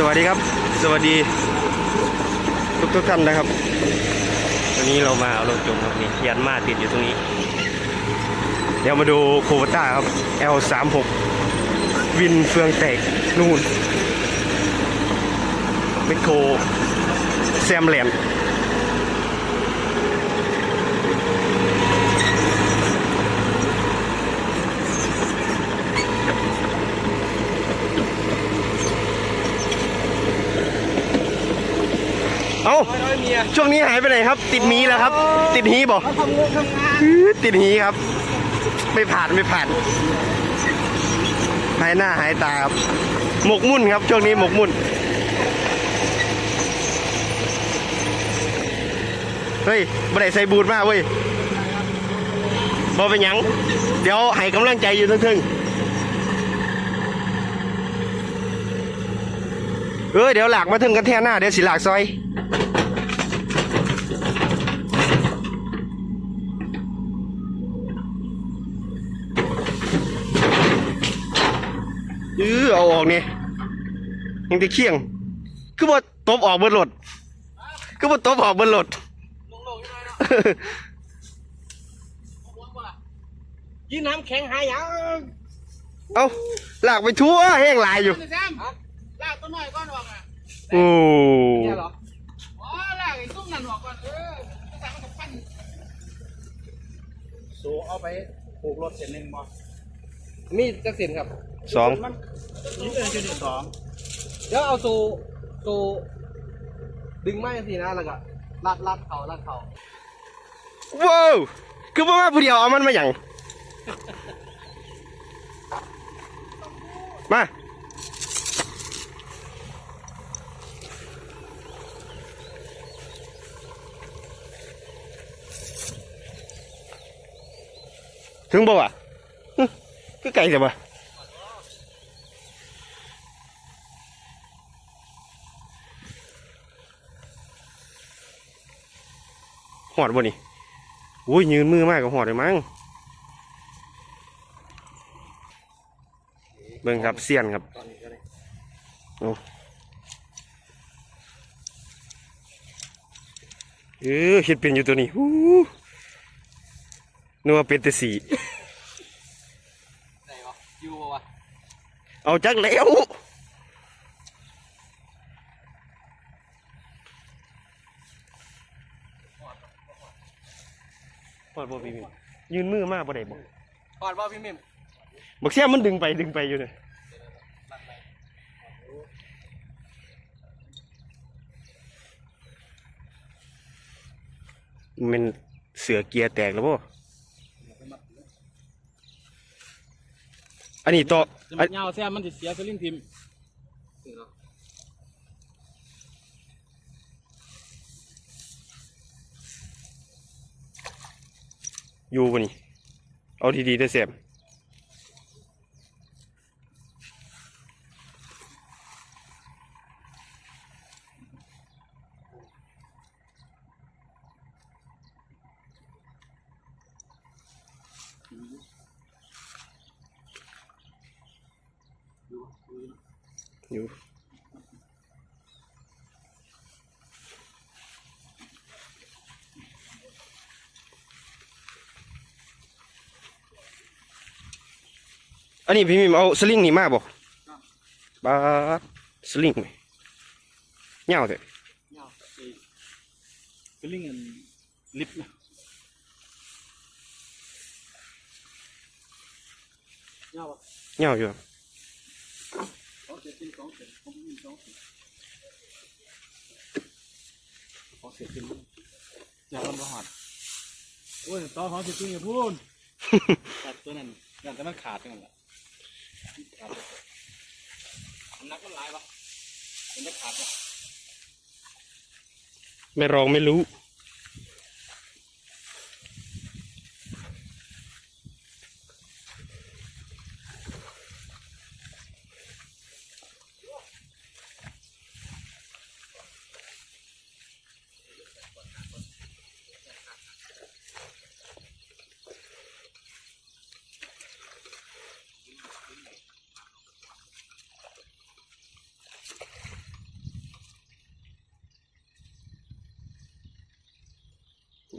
สวัสดีครับ สวัสดี ทุกทุกๆท่านนะครับวันนี้เรามาเอารถจมครับนี่ยันมาติดอยู่ตรงนี้ เดี๋ยวมาดูโคโบต้าครับ L36 วินเฟืองแตกนู่นเมคโครแซมแลนด์ เอ้าช่วงนี้หายไปไหนครับ ติดหมีแล้วครับ ติดหีบอกติดหีครับ ไม่ผ่านไม่ผ่านหายหน้าหายตาครับหมกมุ่นครับ ช่วงนี้หมกมุ่นเฮ้ยบ่ได้ใส่บูทมากเว้ยบ่เป็นยัง เดี๋ยวให้กำลังใจอยู่ทึ่งๆ เออเดี๋ยวหลากมาถึงกันแท่หน้าเดี๋ยวสิหลากซอย เออเอาออกนี่ยังจะเคี่ยง คือว่าตบออกเบิดรถคือว่าตบออกเบิดรถลงลงยังไงเนาะยืนน้ำแข็งหายยัง เอาลากไปทั่วแห้งหลายอยู่แซมลาก ตัวหน่อยก่อนออกอะโอ้เนี่ยเหรออ๋อลากไอ้ตุ้มนั่นออกก่อนเออจะสั่งมันปั้นสูเอาไปปลูกรถเส้นหนึ่งบ่มีจักเสียนครับสองมันยี่สิบจุดสองเดี๋ยวเอาสูสูดึงไม้สินะแล้วก็ลัดลัดเขาลัดเขาว้าวคือว่ามาผู้เดียวเอามันมาอย่างมา ถึงบ่วะฮึคือไก่แต่บ่หอดบ่นี่อุ้ยยืนมือมากกับหอดเลยมั้งเบิ่งครับเสียนครับตอนนี้ก็ได้เออเห็ดเป็นอยู่ตัวนี้นึกว่าเป็นแต่สี ไหนวะอยู่บ่วะ เอาจักแล้วหอดบ่พี่มิมยืนมือมากบ่ได้บ่กอดบ่พี่มิมบักเสียมันดึงไปดึงไปอยู่เนี่ยมันเสือเกียร์แตกแล้วบ่ อันนี้ต่อจะอัมันนยาวแซมมันจะเสียสลิงทิมอยู่บ่นี่ เอาดีๆได้อเสียม อยู่อันนี้พี่มิมเอาสลิงนี่มาบ่บาดสลิงไหมเงาเถอะยาวสลิงอันลิฟต์นะยาวบ่เงาอยู่ สองเศษทิ้งสองเศษผมมีสองเศษสอง เศษทิ้งอย่ามันมาหอดโอ้ยต่อของเศษทิ้งอย่าพูดตัดตัวนั้นอย่างแต่มันขาดกันแหละขาดมันนักมันหลายปะมันจะขาดปะไม่รองไม่รู้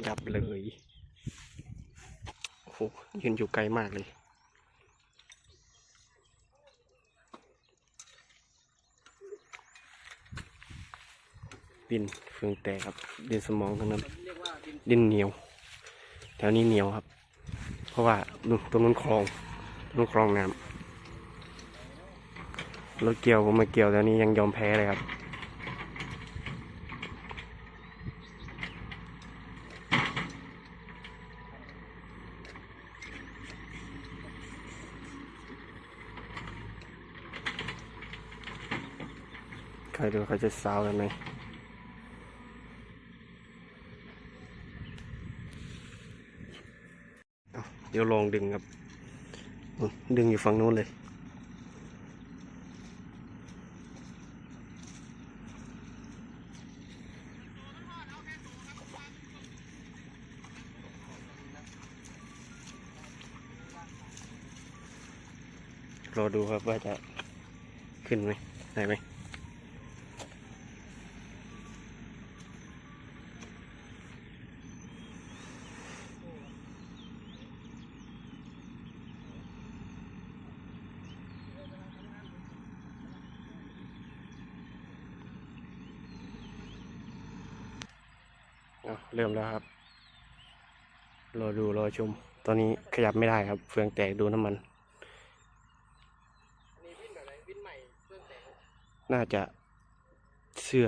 ยับเลยโอ้โหยืนอยู่ไกลมากเลย ดินเฟืองแตกครับ ดินสมองทั้งนั้น ดินเหนียว แถวนี้เหนียวครับ เพราะว่าตรงนู้นคลองตรงนู้นคลองน้ำรถเกี่ยวผมมาเกี่ยวแถวนี้ยังยอมแพ้เลยครับ ใครดูเขาจะสาวกันไหมเดี๋ยวลองดึงครับ ดึงอยู่ฝั่งนู้นเลยรอดูครับว่าจะขึ้นไหมได้ไหม มแล้วครับ รอดูรอชม ตอนนี้ขยับไม่ได้ครับ เฟืองแตกดูน้ำมัน น่าจะเสื้อ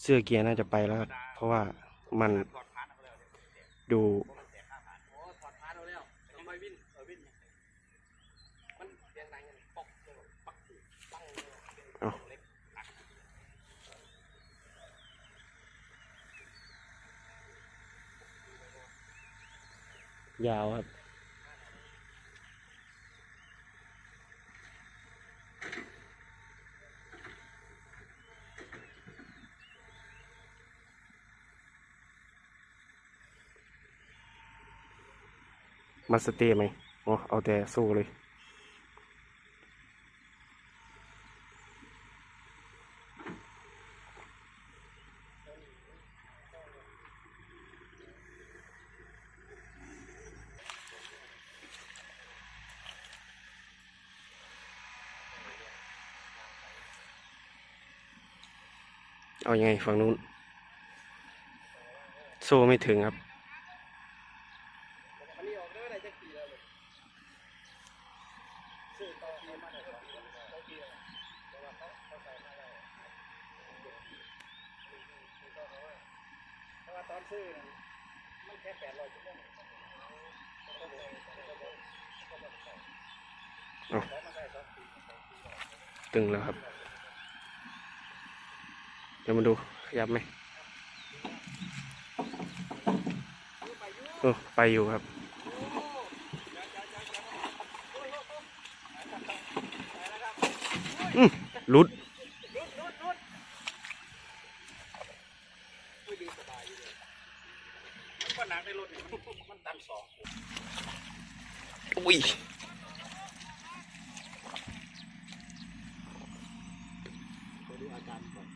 เสื้อเกียร์น่าจะไปแล้ว เพราะว่ามันดูพาร์ทเอาแล้วเนี่ย ดู โอ้ถอดพาร์ทเอาแล้วทำไมวินเออวินมันเสียงดังกันปอกเลยปักสิปังเลย เอ้า เล็ก ยาวครับมาสเตย์ไหมโอ้เอาแต่สู้เลย เอายังไงฝั่งนู้น โซ่ไม่ถึงครับ ตอนซื้อมันแค่แปดร้อยชั่วโมงตึงแล้วครับ เดี๋ยวมาดูขยับไหมโออไปอยู่ครับ อืมลุด มันก็หนักในรถเนี่ยมันมันตันสอง อุ้ย ขอดูอาการก่อน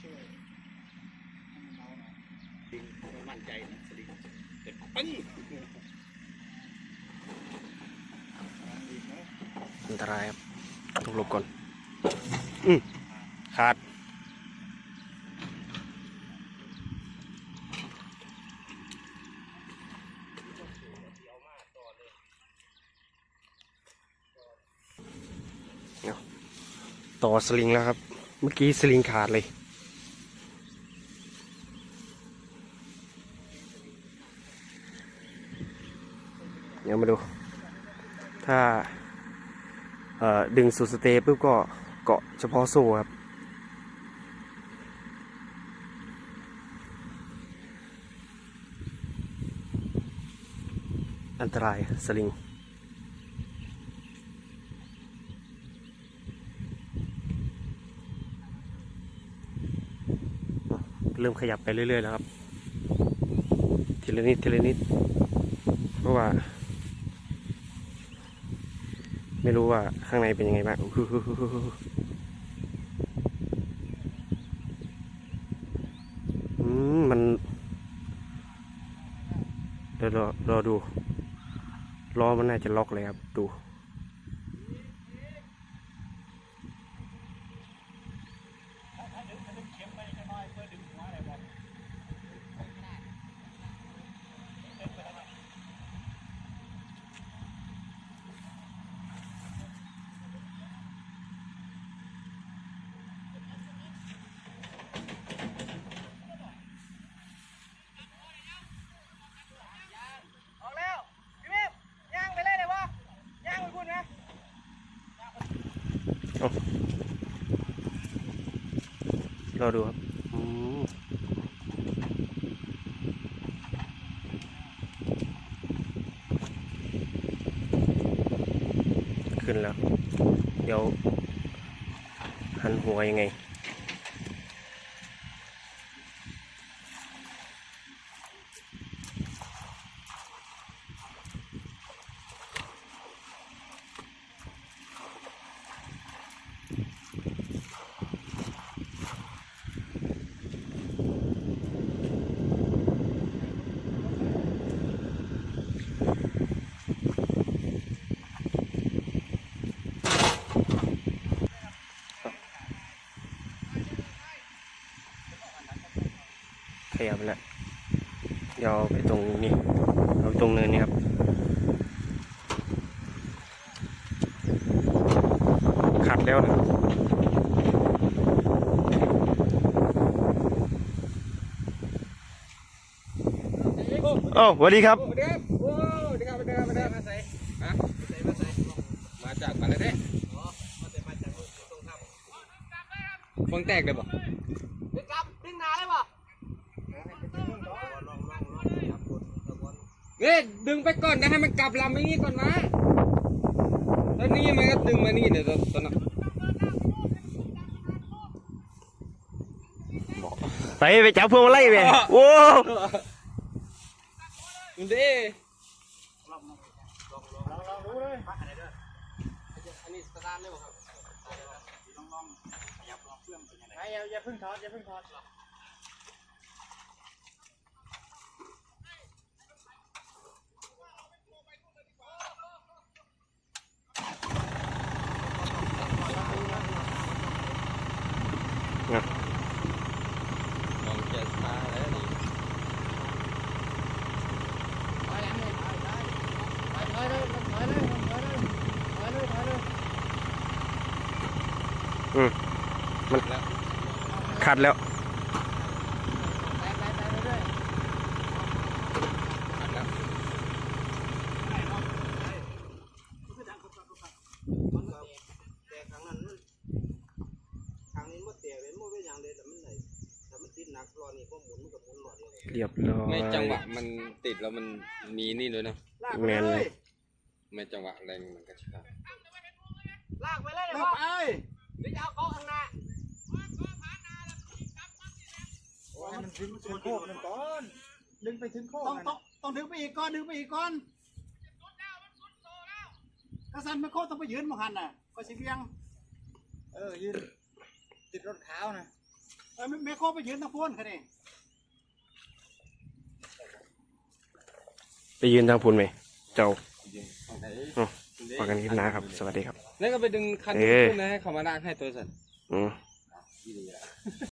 ช่วยดึงไมั่นใจนะสลิงเด็ดปึ้งอันตรายครับต้องหลบก่อนอืมขาดต่อสลิงแล้วครับ เมื่อกี้สลิงขาดเลย ดี๋ยวมาดู ถ้าดึงสุดสเตย์ปุ๊บก็เกาะเฉพาะโซ่ครับ อันตรายสลิงเริ่มขยับไปเรื่อยๆแล้วครับ ทีละนิดทีละนิด เพราะว่า ไม่รู้ว่าข้างในเป็นยังไงบ้างมันเดี๋ยวรอรอดูล้อมันน่าจะล็อกเลยครับ ดู รอดูครับขึ้นแล้ว เดี๋ยว หันหัวยังไง ยบแล้วเดี๋ยวไปตรงนี้เอาตรงเนินนี่ครับขัดแล้วนะโอ้สวัสดีครับสวัสดีครับโอ้สวัสดีครับสวัสดีครับสวัสดีครับมาใส่ฮะมาใส่มาใส่มาจากบ้านเลยอ๋อมาใส่มาจากตรงข้ามฟองแตกเลยบ่ดึงกลับดึงหนาเลยบ่ เฮ้ยดึงไปก่อนนะให้มันกลับลำอย่างนี้ก่อนนะแล้วนี่มันก็ดึงมานี่เดี๋ยวตอนนั้นไปไปจับพวงมาไล่ไปโอ้ดูดิอันนี้สตาร์ทเลยบ่ครับลองลองขยับลองเครื่องเป็นยังไงอย่าอย่าเพิ่งถอดอย่าเพิ่งถอด ลองเจ็ดมาแล้วนี่ถอยหลังเลยถอยถอยเลยถอยเลยถอยเลยถอยเลยถอยเลย อืมมัน แล้ว ขัดแล้ว ไปไปไปเรื่อยแล้ว แต่ครั้งนั้นมันครั้งนี้มันเตะเป็นมันเป็นอย่างเดียวแต่มันไหนแต่มันติดหนักรอนี่พอหมุนมันก็หมุนหลอ ดเดียวเรียบร้อยไม่จังหวะมันติดแล้วมันมีนี่ด้วยนะแมนเลยไม่จังหวะแรงมันกระชากลากไปเลยเลยไปหรือจะเอาเกาะข้างหน้า ให้มันถึงถึงโคกมันก่อน ดึงไปถึงโคกต้องต้องต้องดึงไปอีกก้อนดึงไปอีกก้อนกระสันมันโคกต้องไปยืนมองหันน่ะก็สิเวียง เออยืนติดรถขาวนะเออแม่โคกไปยืนตะพูนค่ะนี่ไปยืนทางพูนไหมเจ้าเอาไหนอ๋อพอกันคลิปหน้าครับ สวัสดีครับ แล้วก็ไปดึงคันเอ๊ะขึ้นนะให้เขามาลากให้ตัวสันอืมดีๆอะ